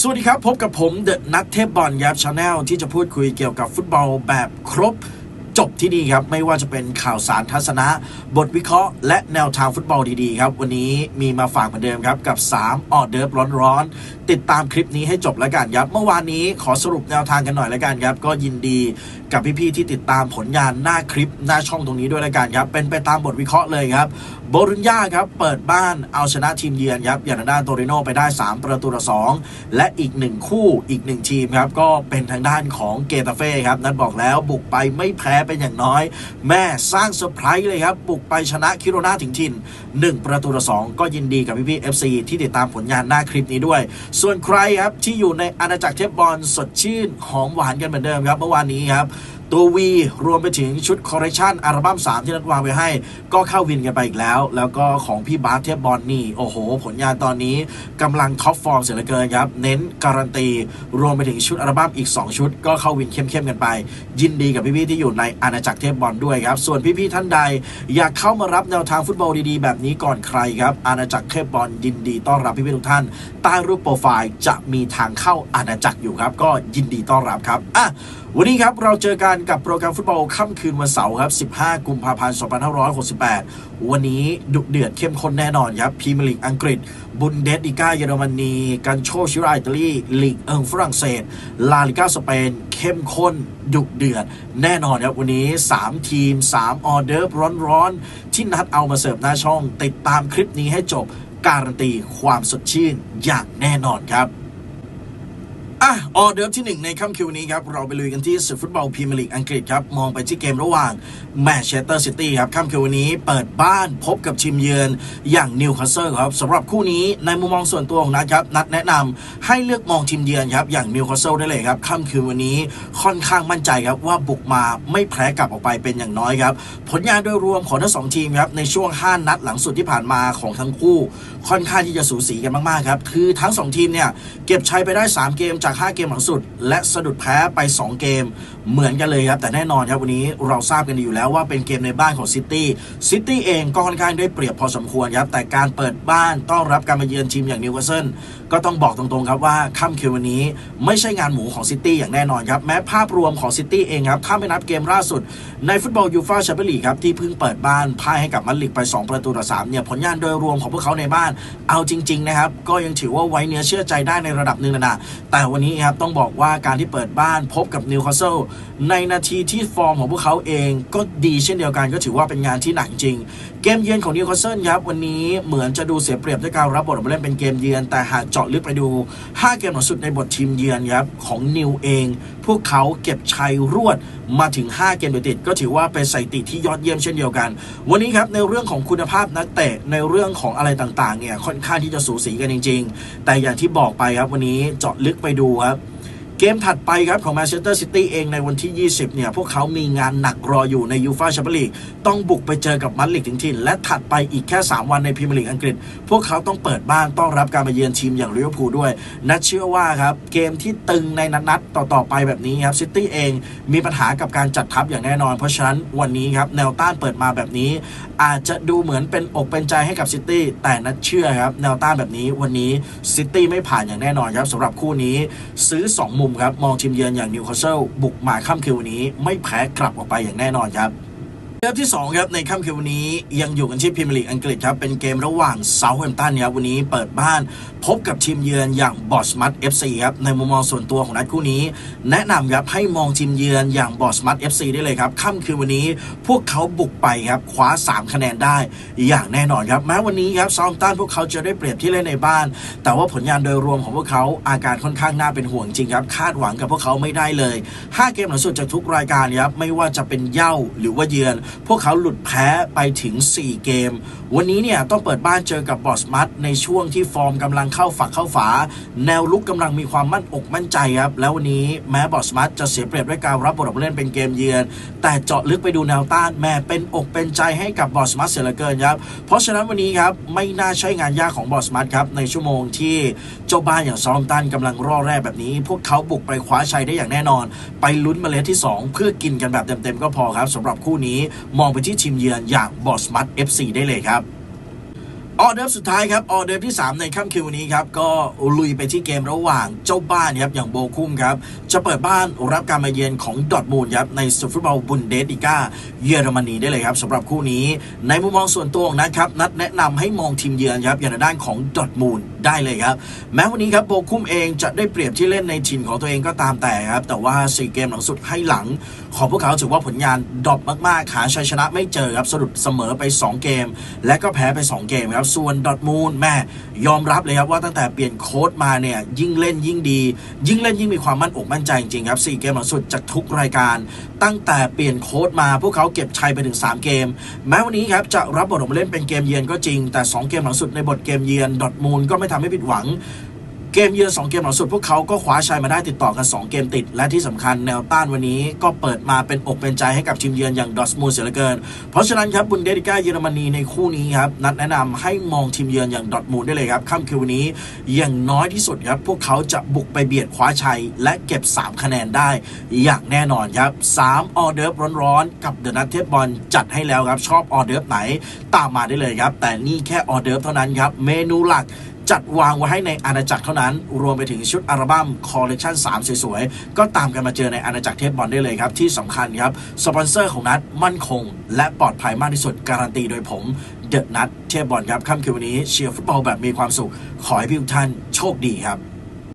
สวัสดีครับ พบกับผมเดอะนัทเทพบอลยับชาแนลที่จะพูดคุยเกี่ยวกับฟุตบอลแบบครบ จบที่นี่ครับ ไม่ว่าจะเป็นข่าวสารทัศนะ บทวิเคราะห์ และแนวทางฟุตบอลดีๆครับ วันนี้มีมาฝากเหมือนเดิมครับ กับ 3 ออเดิร์ฟร้อนๆ ติดตามคลิปนี้ให้จบแล้วกันครับ เมื่อวานนี้ขอสรุปแนวทางกันหน่อยแล้วกันครับ ก็ยินดีกับพี่ๆที่ติดตามผลงานหน้าคลิปหน้าช่องตรงนี้ด้วยแล้วกันครับ เป็นไปตามบทวิเคราะห์เลยครับโบรุญญาครับเปิดบ้านเอาชนะทีมเยือนครับอย่างทาด้านโตริโนไปได้ 3 ประตูต่อ2และอีก 1 คู่อีก 1 ทีมครับก็เป็นทางด้านของเกตาเฟ่ครับนัดบอกแล้วบุกไปไม่แพ้เป็นอย่างน้อย แม่สร้างเซอร์ไพรส์เลยครับ บุกไปชนะคิโรนาถึงถิ่น 1 ประตูต่อ2ก็ยินดีกับพี่พี่เอฟซีที่ติดตามผลงานหน้าคลิปนี้ด้วย ส่วนใครครับที่อยู่ในอาณาจักรเทปบอลสดชื่นหอมหวานกันเหมือนเดิมครับเมื่อวานนี้ครับ ตัววีรวมไปถึงชุดคอร์เรชันอัลบั้ม3 ที่นัดวางไว้ให้ ก็เข้าวินกันไปอีกแล้ว แล้วก็ของพี่บาสเทปบอลนี่ โอ้โห ผลงานตอนนี้กำลังท็อปฟอร์มเสียเหลือเกินครับ เน้นการันตี รวมไปถึงชุดอัลบั้มอีก 2 ชุด ก็เข้าวินเข้มๆกันไป ยินดีกับพี่ๆที่อยู่ในอาณาจักรเทปบอลด้วยครับ ส่วนพี่ๆท่านใด อยากเข้ามารับแนวทางฟุตบอลดีๆ แบบนี้ก่อนใครครับอาณาจักรเทปบอลยินดีต้อนรับพี่ๆทุกท่าน ใต้รูปโปรไฟล์จะมีทางเข้าอาณาจักรอยู่ครับ ก็ยินดีต้อนรับครับอะ วันนี้ครับเราเจอกันกับโปรแกรมฟุตบอลค่ำคืนวันเสาร์ครับ 15 กุมภาพันธ์ 2568 วันนี้ดุเดือดเข้มข้นแน่นอนครับพรีเมียร์ลีกอังกฤษ บุนเดสลิก้าเยอรมนีกันโชชิราอิตาลีลีกเอิงฝรั่งเศส ลาลิก้าสเปน เข้มข้นดุเดือด แน่นอนครับวันนี้ 3 ทีม 3 ออเดอร์ร้อนๆ ที่นัดเอามาเสิร์ฟหน้าช่อง ติดตามคลิปนี้ให้จบการันตีความสดชื่นอย่างแน่นอนครับ ออเดิร์ฟที่หนึ่งในค่ำคืนนี้ครับ เราไปลุยกันที่ศึกฟุตบอลพรีเมียร์ลีกอังกฤษครับ มองไปที่เกมระหว่างแมนเชสเตอร์ซิตี้ครับ ค่ำคืนวันนี้เปิดบ้านพบกับทีมเยือนอย่างนิวคาสเซิลครับสำหรับคู่นี้ในมุมมองส่วนตัวของนัดครับ นัดแนะนำให้เลือกมองทีมเยือนครับ อย่างนิวคาสเซิลได้เลยครับ ค่ำคืนวันนี้ค่อนข้างมั่นใจครับว่าบุกมาไม่แพ้กลับออกไปเป็นอย่างน้อยครับ ผลงานโดยรวมของทั้งสองทีมครับในช่วง 5 นัดหลังสุดที่ผ่านมาของทั้งคู่ ค่อนข้างที่จะสูสีกันมากๆครับคือทั้งสองทีมเนี่ยเก็บชัยไปได้ 3 เกมจาก5 เกมหลังสุด และสะดุดแพ้ไป 2 เกมเหมือนกันเลยครับ แต่แน่นอนครับวันนี้เราทราบกันอยู่แล้วว่าเป็นเกมในบ้านของซิตี้ซิตี้เองก็ค่อนข้างได้เปรียบพอสมควรครับ แต่การเปิดบ้านต้อนรับการมาเยือนทีมอย่างนิวคาสเซิลก็ต้องบอกตรงๆครับว่าค่ำคืนวันนี้ไม่ใช่งานหมูของซิตี้อย่างแน่นอนครับ แม้ภาพรวมของซิตี้เองครับถ้าไม่นับเกมล่าสุด ในฟุตบอลยูฟ่าแชมเปี้ยนลีกครับที่เพิ่งเปิดบ้านพ่ายให้กับมาดริดไป 2 ประตูต่อ3เนี่ยผลงานโดยรวมของพวกเขาในบ้าน เอาจริง ๆ นะครับ ก็ยังถือว่าไว้เนื้อเชื่อใจได้ในระดับหนึ่งนะนะแต่วันนี้ครับต้องบอกว่าการที่เปิดบ้านพบกับนิวคาสเซิลในนาทีที่ฟอร์มของพวกเขาเองก็ดีเช่นเดียวกันก็ถือว่าเป็นงานที่หนักจริง เกมเยือนของนิวคาสเซิลครับวันนี้เหมือนจะดูเสียเปรียบด้วยการรับบทมาเล่นเป็นเกมเยือน แต่หากเจาะลึกไปดู 5 เกมหลังสุดในบททีมเยือนครับของนิวเอง พวกเขาเก็บชัยรวดมาถึง 5 เกมโดยติด ก็ถือว่าเป็นสถิติที่ยอดเยี่ยมเช่นเดียวกัน วันนี้ครับในเรื่องของคุณภาพนักเตะในเรื่องของอะไรต่างๆเนี่ยค่อนข้างที่จะสูสีกันจริง ๆ แต่อย่างที่บอกไปครับวันนี้เจาะลึกไปดูครับ เกมถัดไปครับของแมนเชสเตอร์ซิตี้เองในวันที่ 20 เนี่ย พวกเขามีงานหนักรออยู่ในยูฟาแชมเปี้ยนลีกต้องบุกไปเจอกับมาดริดถึงถิ่น และถัดไปอีกแค่ 3 วันในพรีเมียร์ลีกอังกฤษ พวกเขาต้องเปิดบ้านต้อนรับการมาเยือนทีมอย่างลิเวอร์พูลด้วย นัดเชื่อว่าครับ เกมที่ตึงในนัดต่อๆไปแบบนี้ครับซิตี้เองมีปัญหากับการจัดทัพอย่างแน่นอน เพราะฉะนั้นวันนี้ครับแนวต้านเปิดมาแบบนี้ อาจจะดูเหมือนเป็นอกเป็นใจให้กับซิตี้แต่นัดเชื่อครับแนวต้านแบบนี้วันนี้ซิตี้ไม่ผ่านอย่างแน่นอนครับสำหรับคู่นี้ซื้อ2มุมครับ มองทีมเยือนอย่างนิวคาสเซิลบุกมาค่ำคืนวันนี้ ไม่แพ้กลับออกไปอย่างแน่นอนครับ เกมที่2ครับในค่ำคืนวันนี้ยังอยู่กันที่พรีเมียร์ลีกอังกฤษครับเป็นเกมระหว่างเซาท์แฮมป์ตันครับวันนี้เปิดบ้านพบกับทีมเยือนอย่างบอสมัต FC ครับในมุมมองส่วนตัวของนัดคู่นี้ แนะนำครับให้มองทีมเยือนอย่างบอสมัต FC ได้เลยครับค่ำคืนวันนี้พวกเขาบุกไปครับคว้า 3 คะแนนได้อย่างแน่นอนครับแม้วันนี้ครับเซาท์แฮมป์ตันพวกเขาจะได้เปรียบที่เล่นในบ้าน แต่ว่าผลงานโดยรวมของพวกเขาอาการค่อนข้างน่าเป็นห่วงจริงครับคาดหวังกับพวกเขาไม่ได้เลยห้าเกมหลังสุดจากทุกรายการครับไม่ว่าจะเป็นเย่าหรือว่าเยือนพวกเขาหลุดแพ้ไปถึง 4 เกม วันนี้เนี่ยต้องเปิดบ้านเจอกับบอสมัตในช่วงที่ฟอร์มกำลังเข้าฝักเข้าฝา แนวลุกกำลังมีความมั่นอกมั่นใจครับ แล้ววันนี้แม้บอสมัตจะเสียเปรียบด้วยการรับบทผู้เล่นเป็นเกมเยือน แต่เจาะลึกไปดูแนวต้านแม่เป็นอกเป็นใจให้กับบอสมัตเสียเหลือเกินครับเพราะฉะนั้นวันนี้ครับไม่น่าใช่งานยากของบอสมัตครับในชั่วโมงที่เจ้าบ้านอย่างซอมตันกำลังร่อแร่แบบนี้ พวกเขาบุกไปคว้าชัยได้อย่างแน่นอน ไปลุ้นเมล็ดที่ 2 เพื่อกินกันแบบเต็มๆก็พอครับสำหรับคู่นี้มองไปที่ทีมเยือนอย่างบอสมัตเอฟซีได้เลยครับ ออเดิร์ฟสุดท้ายครับออเดิร์ฟที่ 3 ในค่ำคืนวันนี้ครับ ก็ลุยไปที่เกมระหว่างเจ้าบ้านครับอย่างโบคุมครับ จะเปิดบ้านรับการมาเยือนของดอทมูลครับในศึกฟุตบอลบุนเดสลิก้าเยอรมนีได้เลยครับสำหรับคู่นี้ ในมุมมองส่วนตัวนะครับ นัดแนะนำให้มองทีมเยือนครับอย่างด้านของดอทมูลได้เลยครับ แม้วันนี้ครับโบคุมเองจะได้เปรียบที่เล่นในถิ่นของตัวเองก็ตามแต่ครับแต่ว่า4เกมหลังสุดให้หลัง ของพวกเขาถือว่าผลงานดรอปมากๆหาชัยชนะไม่เจอครับสะดุดเสมอไป 2 เกม และก็แพ้ไป 2 เกมครับส่วนดอทมูลแม่ยอมรับเลยครับว่าตั้งแต่เปลี่ยนโค้ดมาเนี่ยยิ่งเล่นยิ่งดี ยิ่งเล่นยิ่งมีความมั่นอกมั่นใจจริงครับ4เกมหลังสุดจากทุกรายการ ตั้งแต่เปลี่ยนโค้ดมาพวกเขาเก็บชัยไปถึง 3 เกม แม้วันนี้ครับจะรับบทลงมเล่นเป็นเกมเยือนก็จริง แต่ 2 เกมหลังสุดในบทเกมเยือนดอทมูลก็ไม่ทำให้ผิดหวัง เกมเยือน2เกมหลังสุดพวกเขาก็คว้าชัยมาได้ติดต่อกัน 2 เกมติด และที่สำคัญแนวต้านวันนี้ก็เปิดมาเป็นอกเป็นใจให้กับทีมเยือนอย่างดอสมูเสียเหลือเกิน เพราะฉะนั้นครับบุนเดสลิก้าเยอรมนีในคู่นี้ครับนัดแนะนำให้มองทีมเยือนอย่างดอทมูลได้เลยครับค่ำคืนวันนี้อย่างน้อยที่สุดครับพวกเขาจะบุกไปเบียดคว้าชัย และเก็บ 3 คะแนนได้ อย่างแน่นอนครับ3ออเดิร์ฟร้อนๆกับเดอะนัทเทปบอลจัดให้แล้วครับชอบออเดิร์ฟไหนตามมาได้เลยครับแต่นี่แค่ออเดิร์ฟเท่านั้นครับเมนูหลัก จัดวางไว้ให้ในอาณาจักรเท่านั้น รวมไปถึงชุดอัลบั้มคอลเลกชัน3 สวยๆ ก็ตามกันมาเจอในอาณาจักรเทปบอลได้เลยครับ ที่สำคัญครับ สปอนเซอร์ของนัดมั่นคง และปลอดภัยมากที่สุดการันตีโดยผมเดอะนัดเทปบอลครับค่ำคืนวันนี้เชียร์ฟุตบอลแบบมีความสุข ขอให้พี่ทุกท่านโชคดีครับ